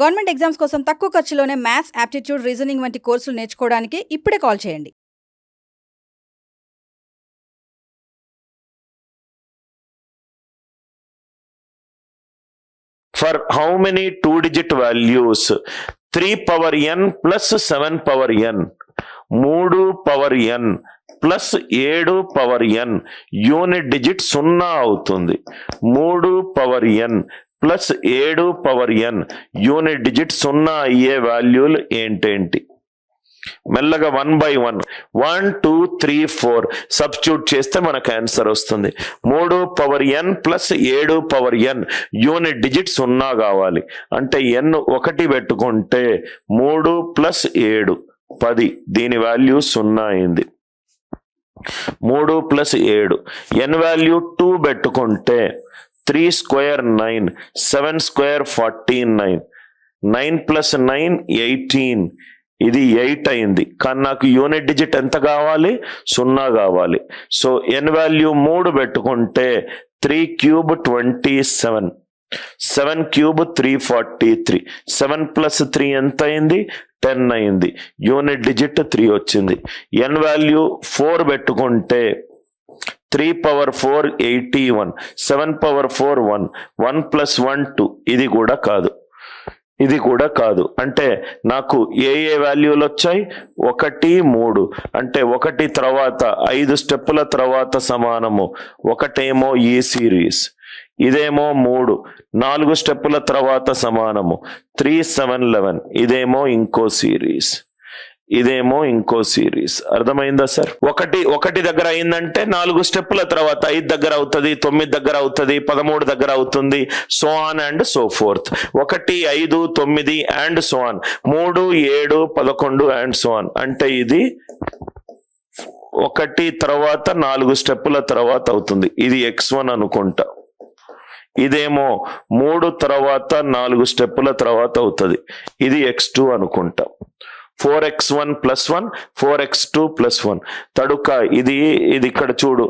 Government exams కోసం తక్కువ ఖర్చులోనే maths aptitude reasoning వంటి కోర్సులు నేర్చుకోవడానికి ఇప్పుడే కాల్ చేయండి. For how many two digit values? 3 power n plus 7 power n. మూడు పవర్ ఎన్ ప్లస్ ఏడు పవర్ ఎన్ యూనిట్ డిజిట్ సున్నా అవుతుంది. మూడు పవర్ ఎన్ ప్లస్ ఏడు పవర్ ఎన్ యూనిట్ డిజిట్ సున్నా అయ్యే వాల్యూలు ఏంటేంటి? మెల్లగా one by one. One two three four. Substitute చేస్తే మనకు ఆన్సర్ వస్తుంది. మూడు పవర్ ఎన్ ప్లస్ ఏడు పవర్ ఎన్ యూనిట్ డిజిట్ సున్నా కావాలి. అంటే ఎన్ ఒకటి పెట్టుకుంటే మూడు ప్లస్ ఏడు పది. దీని వాల్యూ సున్నా అయింది. మూడు ప్లస్ ఏడు. ఎన్ వాల్యూ టూ పెట్టుకుంటే three square nine seven square forty nine. Nine plus nine eighteen. ఇది ఎయిట్ అయింది. కానీ నాకు యూనిట్ డిజిట్ ఎంత కావాలి? సున్నా కావాలి. సో ఎన్ వాల్యూ మూడు పెట్టుకుంటే three cube twenty seven. Seven cube three forty three. Seven plus three ఎంత అయింది? టెన్ అయింది. యూనిట్ డిజిట్ త్రీ వచ్చింది. ఎన్ వాల్యూ ఫోర్ పెట్టుకుంటే three power four eighty one seven power four one one plus one two. ఇది కూడా కాదు. ఇది కూడా కాదు. అంటే నాకు ఏ ఏ వాల్యూలు వచ్చాయి? ఒకటి మూడు. అంటే ఒకటి తర్వాత ఐదు స్టెప్పుల తర్వాత సమానము. ఒకటేమో ఈ సిరీస్. ఇదేమో మూడు. నాలుగు స్టెప్పుల తర్వాత సమానము. Three seven eleven. ఇదేమో ఇంకో సిరీస్. ఇదేమో ఇంకో సిరీస్ అర్థమైందా సార్ ఒకటి ఒకటి దగ్గర అయిందంటే నాలుగు స్టెప్పుల తర్వాత ఐదు దగ్గర అవుతుంది తొమ్మిది దగ్గర అవుతుంది పదమూడు దగ్గర అవుతుంది so on and so forth ఒకటి ఐదు తొమ్మిది అండ్ సో ఆన్ మూడు ఏడు పదకొండు అండ్ సో ఆన్ అంటే ఇది ఒకటి తర్వాత నాలుగు స్టెప్పుల తర్వాత అవుతుంది. ఇది ఎక్స్ వన్ అనుకుంటా. ఇదేమో మూడు తర్వాత నాలుగు స్టెప్పుల తర్వాత అవుతుంది. ఇది ఎక్స్ టూ అనుకుంటాం. Four x one plus one four x two plus one. తడుక ఇది ఇది ఇక్కడ చూడు.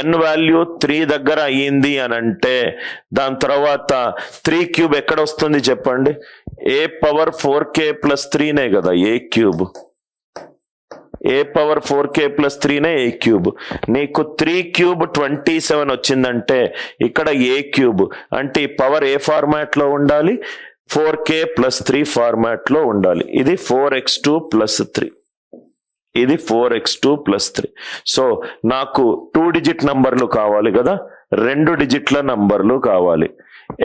ఎన్ వాల్యూ త్రీ దగ్గర అయ్యింది అని అంటే దాని తర్వాత త్రీ క్యూబ్ ఎక్కడ వస్తుంది చెప్పండి? A power four k plus త్రీనే కదా a cube. A power four k plus త్రీనే a cube. నీకు త్రీ క్యూబ్ ట్వంటీ సెవెన్ వచ్చిందంటే ఇక్కడ ఏ క్యూబ్? అంటే ఈ పవర్ ఏ ఫార్మాట్లో ఉండాలి? ఫోర్ కే ప్లస్ త్రీ ఫార్మాట్లో ఉండాలి. ఇది four x two plus three. ఇది four x two plus three. So నాకు టూ డిజిట్ నంబర్లు కావాలి కదా? రెండు డిజిట్ల నంబర్లు కావాలి.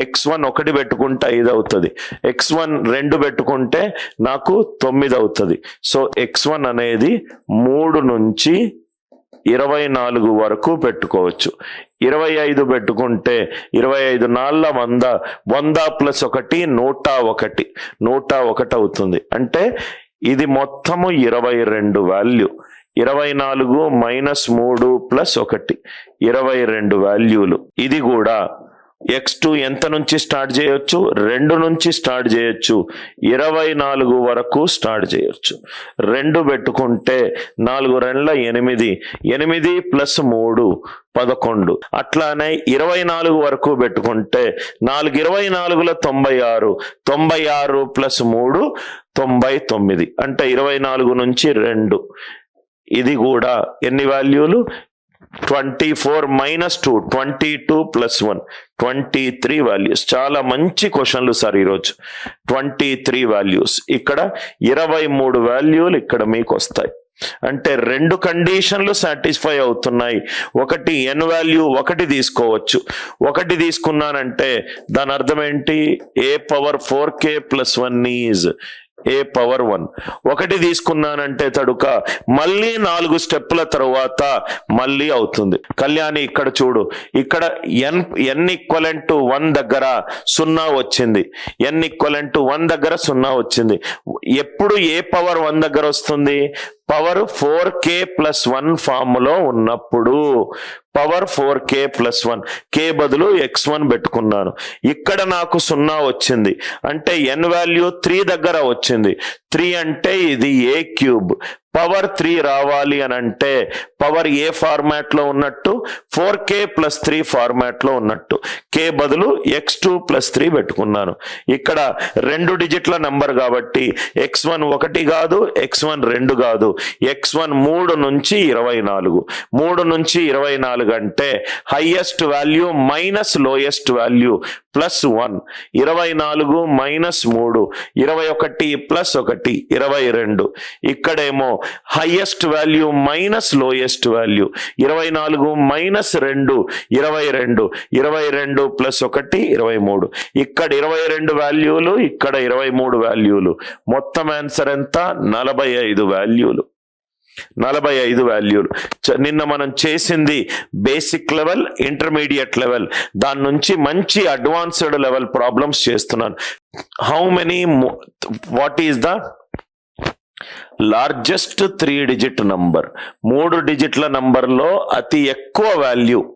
ఎక్స్ వన్ ఒకటి పెట్టుకుంటే ఐదు అవుతుంది. ఎక్స్ వన్ రెండు పెట్టుకుంటే నాకు తొమ్మిది అవుతుంది. సో ఎక్స్ వన్ అనేది మూడు నుంచి ఇరవై నాలుగు వరకు పెట్టుకోవచ్చు. ఇరవై ఐదు పెట్టుకుంటే ఇరవై ఐదు నాళ్ళ వంద వంద ప్లస్ ఒకటి నూట ఒకటి. నూట ఒకటి అవుతుంది. అంటే ఇది మొత్తము ఇరవై రెండు వాల్యూ. ఇరవై నాలుగు మైనస్ మూడు ప్లస్ ఒకటి. ఇరవై రెండు వాల్యూలు. ఇది కూడా ఎక్స్ టూ ఎంత నుంచి స్టార్ట్ చేయొచ్చు? రెండు నుంచి స్టార్ట్ చేయొచ్చు. ఇరవై నాలుగు వరకు స్టార్ట్ చేయొచ్చు. రెండు పెట్టుకుంటే నాలుగు రెండ్ల ఎనిమిది. ఎనిమిది ప్లస్ మూడు పదకొండు. అట్లానే ఇరవై నాలుగు వరకు పెట్టుకుంటే నాలుగు ఇరవై నాలుగుల తొంభై ఆరు. తొంభై ఆరు ప్లస్ మూడు తొంభై తొమ్మిది. అంటే ఇరవై నాలుగు నుంచి రెండు. ఇది కూడా ఎన్ని వాల్యూలు? Twenty four minus two twenty two plus one twenty three values చాలా మంచి క్వశ్చన్లు సార్ ఈరోజు. ట్వంటీ త్రీ వాల్యూస్ ఇక్కడ ఇరవై మూడు వాల్యూలు ఇక్కడ మీకు వస్తాయి. అంటే రెండు కండిషన్లు సాటిస్ఫై అవుతున్నాయి. ఒకటి ఎన్ వాల్యూ ఒకటి తీసుకోవచ్చు. ఒకటి తీసుకున్నానంటే దాని అర్థం ఏంటి? A power four k plus one is a power one? ఒకటి తీసుకున్నానంటే తడుక మళ్ళీ నాలుగు స్టెప్పుల తర్వాత మళ్ళీ అవుతుంది. కళ్యాణి ఇక్కడ చూడు ఇక్కడ ఎన్ ఎన్ ఈక్వలెంట్ వన్ దగ్గర సున్నా వచ్చింది. ఎన్ ఈక్వలెంట్ వన్ దగ్గర సున్నా వచ్చింది. ఎప్పుడు ఏ పవర్ వన్ దగ్గర వస్తుంది? Power four k plus one ఫామ్లో ఉన్నప్పుడు power four k plus one k బదులు ఎక్స్ వన్ పెట్టుకున్నాను. ఇక్కడ నాకు సున్నా వచ్చింది. అంటే ఎన్ వాల్యూ త్రీ దగ్గర వచ్చింది. త్రీ అంటే ఇది ఏ క్యూబ్? పవర్ త్రీ రావాలి అని అంటే పవర్ ఏ ఫార్మాట్లో ఉన్నట్టు ఫోర్ కే ప్లస్ త్రీ ఫార్మాట్లో ఉన్నట్టు. కే బదులు ఎక్స్ టూ ప్లస్ త్రీ పెట్టుకున్నాను. ఇక్కడ రెండు డిజిట్ల నంబర్ కాబట్టి ఎక్స్ వన్ ఒకటి కాదు ఎక్స్ వన్ రెండు కాదు. ఎక్స్ వన్ మూడు నుంచి ఇరవై నాలుగు. మూడు నుంచి ఇరవై నాలుగు అంటే highest value minus lowest value plus one. ఇరవై నాలుగు మైనస్ మూడు. ఇరవై ఒకటి ప్లస్ ఒకటి ఇరవై రెండు. ఇక్కడేమో highest value minus lowest value ఇరవై నాలుగు మైనస్ రెండు ఇరవై రెండు ఇరవై రెండు ప్లస్ ఒకటి ఇరవై మూడు. ఇక్కడ ఇరవై రెండు వాల్యూలు ఇక్కడ ఇరవై మూడు వాల్యూలు మొత్తం ఆన్సర్ ఎంత? నలభై ఐదు వాల్యూలు నలభై ఐదు వాల్యూలు నిన్న మనం చేసింది బేసిక్ లెవెల్ ఇంటర్మీడియట్ లెవెల్ దాని నుంచి మంచి అడ్వాన్స్డ్ లెవెల్ ప్రాబ్లమ్స్ చేస్తున్నాను. How many what is the largest three digit number మూడు డిజిట్ల నంబర్లో అతి ఎక్కువ వాల్యూ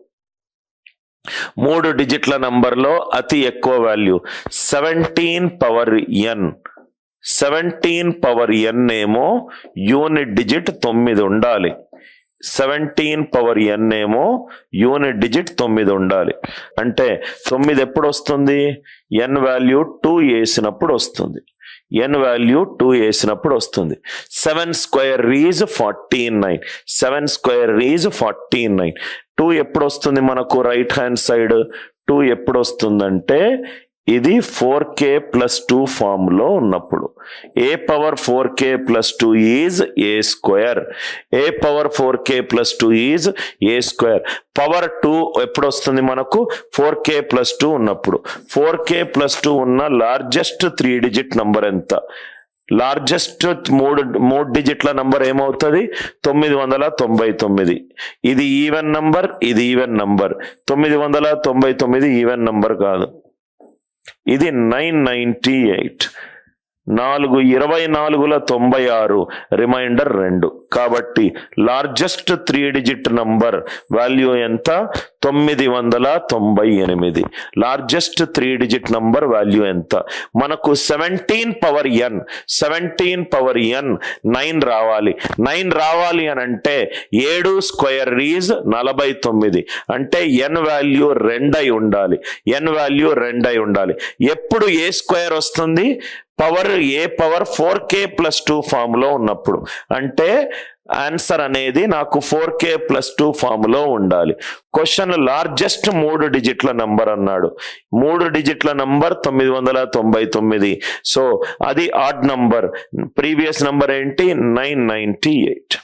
మూడు డిజిట్ల నంబర్లో అతి ఎక్కువ value seventeen power n seventeen power n ఏమో యూనిట్ డిజిట్ తొమ్మిది ఉండాలి. సెవెంటీన్ పవర్ ఎన్ ఏమో యూనిట్ డిజిట్ తొమ్మిది ఉండాలి. అంటే తొమ్మిది ఎప్పుడు వస్తుంది? ఎన్ వాల్యూ టూ వేసినప్పుడు వస్తుంది. ఎన్ వాల్యూ టూ వేసినప్పుడు వస్తుంది. Seven square is forty nine seven square is forty nine two ఎప్పుడు వస్తుంది మనకు? రైట్ హ్యాండ్ సైడ్ టూ ఎప్పుడు వస్తుందంటే ఇది ఫోర్ కే ప్లస్ టూ ఫామ్లో ఉన్నప్పుడు. A power four k plus two is a square. A power four k plus two is a square. Power two ఎప్పుడు వస్తుంది మనకు? ఫోర్ కే ప్లస్ టూ ఉన్నప్పుడు. Four k plus two ఉన్న largest three digit number ఎంత? Largest మూడు మూడు డిజిట్ల number ఏమవుతుంది? తొమ్మిది వందల తొంభై తొమ్మిది. ఇది ఈవెన్ నంబర్ ఇది ఈవెన్ నంబర్. తొమ్మిది వందల తొంభై తొమ్మిది ఈవెన్ నంబర్ కాదు. ఇది నైన్ నైంటీ ఎయిట్. నాలుగు ఇరవై నాలుగుల తొంభై ఆరు. రిమైండర్ రెండు. కాబట్టి largest three digit number value ఎంత? తొమ్మిది వందల తొంభై ఎనిమిది. Largest three digit number value ఎంత? మనకు seventeen power n seventeen power n nine రావాలి. నైన్ రావాలి అని అంటే ఏడు స్క్వేర్ రీజ్ నలభై తొమ్మిది. అంటే ఎన్ వాల్యూ రెండై ఉండాలి. ఎన్ వాల్యూ రెండై ఉండాలి. ఎప్పుడు ఏ స్క్వేర్ వస్తుంది? Power a power four k plus two ఫామ్లో ఉన్నప్పుడు. అంటే ఆన్సర్ అనేది నాకు ఫోర్ కే ప్లస్ టూ ఫామ్లో ఉండాలి. క్వశ్చన్ లార్జెస్ట్ మూడు డిజిట్ల నంబర్ అన్నాడు. మూడు డిజిట్ల నంబర్ తొమ్మిది వందల తొంభై తొమ్మిది. సో అది ఆడ్ నంబర్ ప్రీవియస్ నంబర్ ఏంటి? Nine ninety eight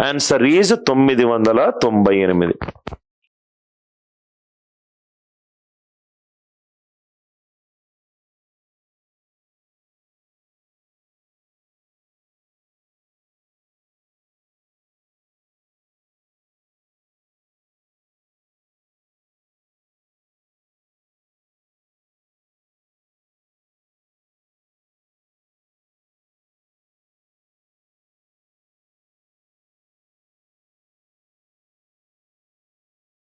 answer is తొమ్మిది వందల తొంభై ఎనిమిది.